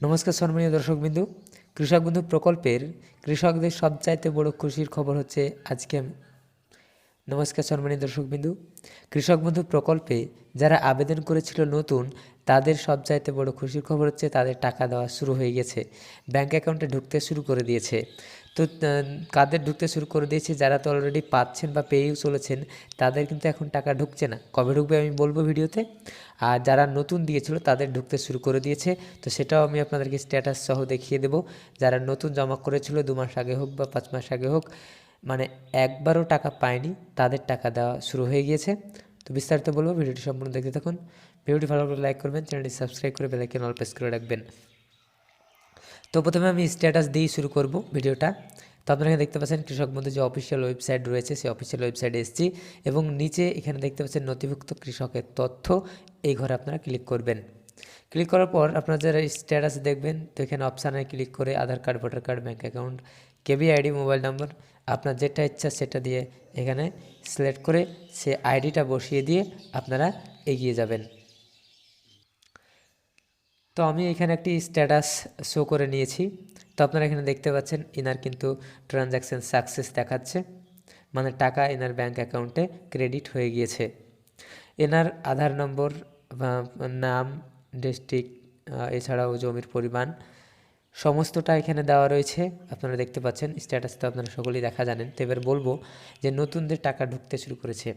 নমস্কার সম্মানীয় দর্শকবিন্দু। কৃষক বন্ধু প্রকল্পের কৃষকদের সবচাইতে বড় খুশির খবর হচ্ছে আজকে নমস্কার সম্মানীয় দর্শকবিন্দু। কৃষক বন্ধু প্রকল্পে যারা আবেদন করেছিল নতুন, তাদের সবচাইতে বড় খুশির খবর হচ্ছে তাদের টাকা দেওয়া শুরু হয়ে গেছে। ব্যাংক অ্যাকাউন্টে ঢুকতে শুরু করে দিয়েছে। তো কাদের ঢুকতে শুরু করে দিয়েছে, যারা তো অলরেডি পাচ্ছেন বা পেয়েও চলেছেন, তাদের কিন্তু এখন টাকা ঢুকছে না। কবে ঢুকবে আমি বলব ভিডিওতে। আর যারা নতুন দিয়েছিল, তাদের ঢুকতে শুরু করে দিয়েছে। তো সেটাও আমি আপনাদেরকে স্ট্যাটাস সহ দেখিয়ে দেবো। যারা নতুন জমা করেছিল, দু মাস আগে হোক বা পাঁচ মাস আগে হোক মানে একবারও টাকা পায়নি, তাদের টাকা দেওয়া শুরু হয়ে গিয়েছে। তো বিস্তারিত বলব, ভিডিওটি সম্পূর্ণ দেখতে থাকুন। ভিডিওটি ভালো করে লাইক করবেন চ্যানেলটি সাবস্ক্রাইব করে বেলাইকেন অল প্রেস করে রাখবেন। তো প্রথমে আমি স্ট্যাটাস দিয়েই শুরু করব ভিডিওটা। তো আপনারা এখানে দেখতে পাচ্ছেন কৃষক বন্ধু যে অফিসিয়াল ওয়েবসাইট রয়েছে, সেই অফিসিয়াল ওয়েবসাইটে এসেছি এবং নিচে এখানে দেখতে পাচ্ছেন নথিভুক্ত কৃষকের তথ্য, এই ঘরে আপনারা ক্লিক করবেন। ক্লিক করার পর আপনারা যারা স্ট্যাটাস দেখবেন, তো এখানে অপশানে ক্লিক করে Aadhaar card voter card bank account কেবি আইডি মোবাইল নাম্বার আপনার যেটা ইচ্ছা সেটা দিয়ে এখানে সিলেক্ট করে সে আইডিটা বসিয়ে দিয়ে আপনারা এগিয়ে যাবেন। তো আমি এখানে একটি স্ট্যাটাস শো করে নিয়েছি। তো আপনারা এখানে দেখতে পাচ্ছেন, ইনার কিন্তু ট্রানজ্যাকশান সাকসেস দেখাচ্ছে। মানে টাকা এনার ব্যাঙ্ক অ্যাকাউন্টে ক্রেডিট হয়ে গিয়েছে। এনার আধার নম্বর নাম ডিস্ট্রিক্ট এছাড়াও জমির পরিমাণ, সমস্তটা এখানে দেওয়া রয়েছে। আপনারা দেখতে পাচ্ছেন স্ট্যাটাস তো আপনারা সকলেই দেখা জানেন। তো এবার বলব যে নতুনদের টাকা ঢুকতে শুরু করেছে।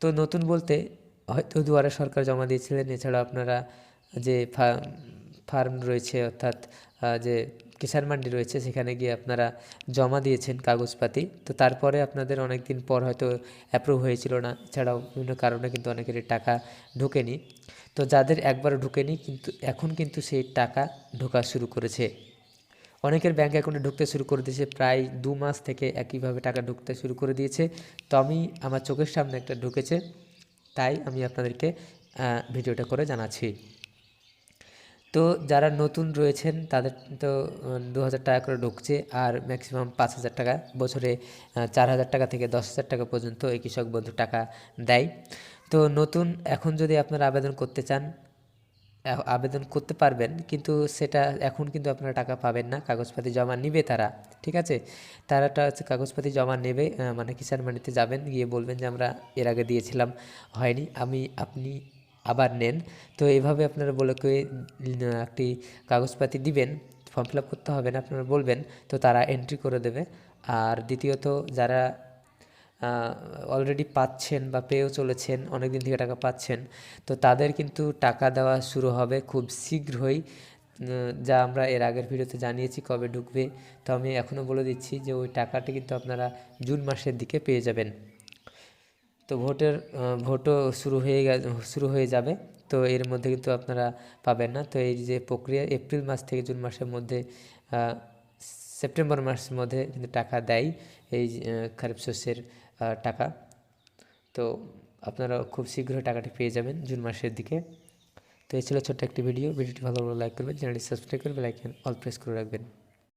তো নতুন বলতে হয়তো দুয়ারে সরকার জমা দিয়েছিলেন এছাড়া আপনারা যে ফার্ম রয়েছে অর্থাৎ যে কিষাণ মান্ডি রয়েছে, সেখানে গিয়ে আপনারা জমা দিয়েছেন কাগজপাতি। তো তারপরে আপনাদের অনেক দিন পর হয়তো অ্যাপ্রুভ হয়েছিল না। এছাড়াও বিভিন্ন কারণে কিন্তু অনেকেরই টাকা ঢোকেনি। তো যাদের একবার ঢোকেনি কিন্তু, এখন কিন্তু সেই টাকা ঢোকা শুরু করেছে। অনেকের ব্যাঙ্ক অ্যাকাউন্টে ঢুকতে শুরু করে দিয়েছে, প্রায় দু মাস থেকে একইভাবে টাকা ঢুকতে শুরু করে দিয়েছে। তো আমি, আমার চোখের সামনে একটা ঢুকেছে। তাই আমি আপনাদেরকে ভিডিওটা করে জানাচ্ছি। তো যারা নতুন রয়েছেন, তাদের তো দু হাজার টাকা করে ঢুকছে আর ম্যাক্সিমাম পাঁচ হাজার টাকা বছরে চার হাজার টাকা থেকে দশ হাজার টাকা পর্যন্ত এই কৃষক বন্ধু টাকা দেয়। তো নতুন এখন যদি আপনারা আবেদন করতে চান আবেদন করতে পারবেন কিন্তু সেটা এখন কিন্তু আপনারা টাকা পাবেন না, কাগজপাতি জমা নেবে তারা, ঠিক আছে? তারাটা হচ্ছে কাগজপাতি জমা নেবে মানে কিষাণ মান্ডিতে যাবেন, গিয়ে বলবেন যে আমরা এর আগে দিয়েছিলাম, হয়নি। আমি, আপনি আবার নেন। তো এভাবে আপনারা বলে কয়ে একটি কাগজপাতি দিবেন ফর্ম ফিল করতে হবে না, আপনারা বলবেন, তো তারা এন্ট্রি করে দেবে। আর দ্বিতীয়ত, যারা অলরেডি পাচ্ছেন বা পেয়েও চলেছেন অনেক দিন থেকে টাকা পাচ্ছেন, তো তাদের কিন্তু টাকা দেওয়া শুরু হবে খুব শীঘ্রই। যা আমরা এর আগের ভিডিওতে জানিয়েছি কবে ঢুকবে। তো আমি এখনও বলে দিচ্ছি যে ওই টাকাটি কিন্তু আপনারা জুন মাসের দিকে পেয়ে যাবেন। তো ভোটের ভোটও শুরু হয়ে শুরু হয়ে যাবে। তো এর মধ্যে কিন্তু আপনারা পাবেন না। তো এই যে প্রক্রিয়া, এপ্রিল মাস থেকে জুন মাসের মধ্যে সেপ্টেম্বর মাসের মধ্যে কিন্তু টাকা দেয় এই খারিফ শস্যের টাকা। তো আপনারা খুব শীঘ্রই টাকাটি পেয়ে যাবেন জুন মাসের দিকে। তো এই ছিল ছোট্ট একটি ভিডিও। ভিডিওটি ভালো ভালো লাইক করবেন, চ্যানেলটি সাবস্ক্রাইব করবেন লাইক অল প্রেস করে রাখবেন।